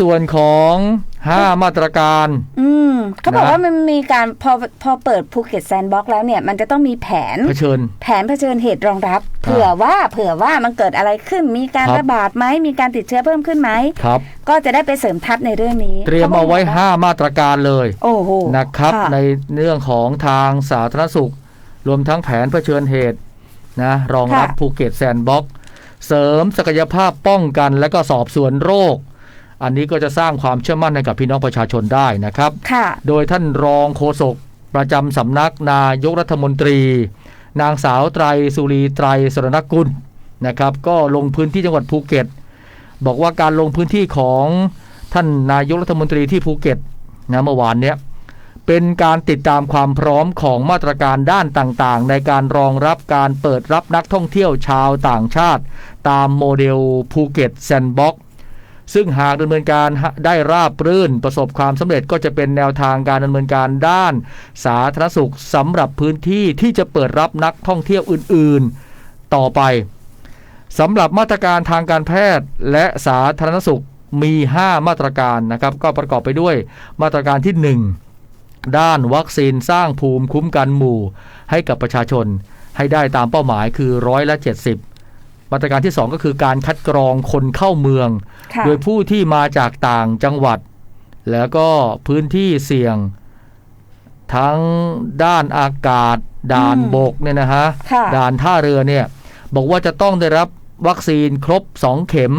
ส่วนของ5มาตรการ อืมเขาบอกนะ ว่ามันมีการพอพอเปิดภูเก็ตแซนด์บ็อกซ์แล้วเนี่ย มันจะต้องมีแผน เผชิญ แผนเผชิญเหตุรองรับ เผื่อว่าเผื่อว่ามันเกิดอะไรขึ้น มีการครับ ระบาดไหมมีการติดเชื้อเพิ่มขึ้นไหม ครับ ก็จะได้ไปเสริมทัพในเรื่องนี้เตรียมเอาไว้5มาตรการเลยโอ้โหนะครับะในเรื่องของทางสาธารณสุข รวมทั้งแผนเผชิญเหตุนะรองรับค่ะภูเก็ตแซนด์บ็อกซ์เสริมศักยภาพป้องกันและก็สอบสวนโรค อันนี้ก็จะสร้างความเชื่อมั่นให้กับพี่น้องประชาชนได้นะครับค่ะโดยท่านรองโฆษกประจำสำนักนายกรัฐมนตรี นางสาวไตรสุรีไตรสรณกุลนะครับ ก็ลงพื้นที่จังหวัดภูเก็ต บอกว่าการลงพื้นที่ของท่านนายกรัฐมนตรีที่ภูเก็ตนะเมื่อวานเนี้ยเป็นการติดตามความพร้อมของมาตรการด้านต่างๆ ในการรองรับการเปิดรับนักท่องเที่ยวชาวต่างชาติ ตามโมเดลภูเก็ตแซนด์บ็อกซ์ ซึ่งหากดำเนินการได้ราบรื่นประสบความสำเร็จก็จะเป็นแนวทางการดำเนินการด้าน สาธารณสุขสำหรับพื้นที่ที่จะเปิดรับนักท่องเที่ยวอื่น ๆ ต่อไปสำหรับมาตรการทางการแพทย์และสาธารณสุขมี 5 มาตรการนะครับ ก็ประกอบไปด้วยมาตรการที่ 1 ด้านวัคซีนสร้างภูมิคุ้มกันหมู่ ให้กับประชาชนให้ได้ตามเป้าหมายคือร้อยละ70 มาตรการที่ 2 ก็คือการคัดกรองคนเข้าเมืองค่ะโดยผู้ที่มาจากต่างจังหวัด แล้วก็พื้นที่เสี่ยง ทั้งด้านอากาศ ด่านอืมบกเนี่ยนะฮะค่ะด่านท่าเรือเนี่ยบอกว่าจะต้องได้รับวัคซีนครบ 2 เข็มม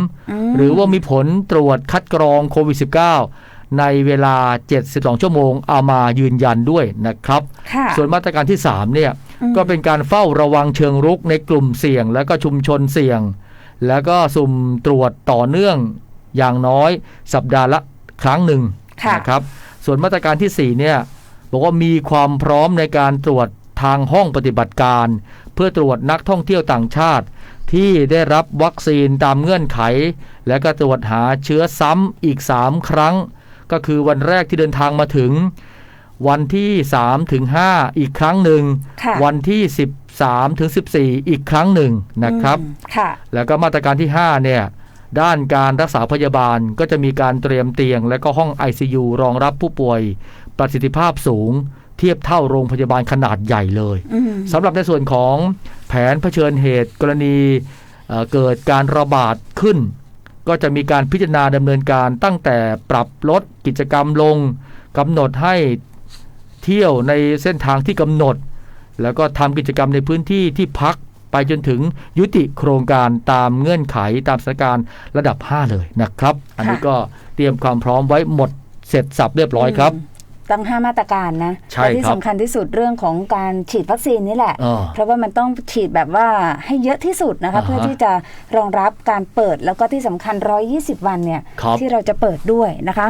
หรือว่ามีผลตรวจคัดกรองโควิด -19 ในเวลา 72 ชั่วโมงเอามายืนยันด้วยนะครับค่ะส่วนมาตรการที่ 3 เนี่ยอืม ก็เป็นการเฝ้าระวังเชิงรุกในกลุ่มเสี่ยง และก็ชุมชนเสี่ยง แล้วก็สุ่มตรวจต่อเนื่องอย่างน้อยสัปดาห์ละครั้งหนึ่งค่ะนะครับ ส่วนมาตรการทีสี่ 4 เนี่ยบอกว่ามีความพร้อมในการตรวจทางห้องปฏิบัติการ เพื่อตรวจนักท่องเที่ยวต่างชาติ ที่ได้รับวัคซีนตามเงื่อนไข และก็ตรวจหาเชื้อซ้ำอีก 3 ครั้ง ก็คือวันแรกที่เดินทางมาถึง วันที่ 3 ถึง 5 อีกครั้งหนึ่ง ค่ะวันที่ 13 ถึง 14 อีกครั้งหนึ่งนะครับ อืมค่ะ แล้วก็มาตรการที่ 5 เนี่ย ด้านการรักษาพยาบาลก็จะมีการเตรียมเตียง และก็ห้อง ICU รองรับผู้ป่วย ประสิทธิภาพสูง เทียบเท่าโรงพยาบาลขนาดใหญ่เลยอืมสำหรับในส่วนของแผนเผชิญเหตุกรณีเอ่อเกิดการระบาดขึ้น ก็จะมีการพิจารณาดำเนินการตั้งแต่ปรับลดกิจกรรมลงกำหนดให้ เที่ยวในเส้นทางที่กำหนด แล้วก็ทำกิจกรรมในพื้นที่ที่พักไปจนถึงยุติโครงการตามเงื่อนไขตามสถานการณ์ระดับ 5 เลยนะครับ อันนี้ก็เตรียมความพร้อมไว้หมดเสร็จสับเรียบร้อยครับมตั้งห้ามาตรการนะใช่และที่ครับสำคัญที่สุดเรื่องของการฉีดวัคซีนนี่แหละอ่าเพราะว่ามันต้องฉีดแบบว่าให้เยอะที่สุดนะคะอ่าฮะเพื่อที่จะรองรับการเปิดแล้วก็ที่สำคัญ 120 วันเนี่ยครับที่เราจะเปิดด้วยนะคะ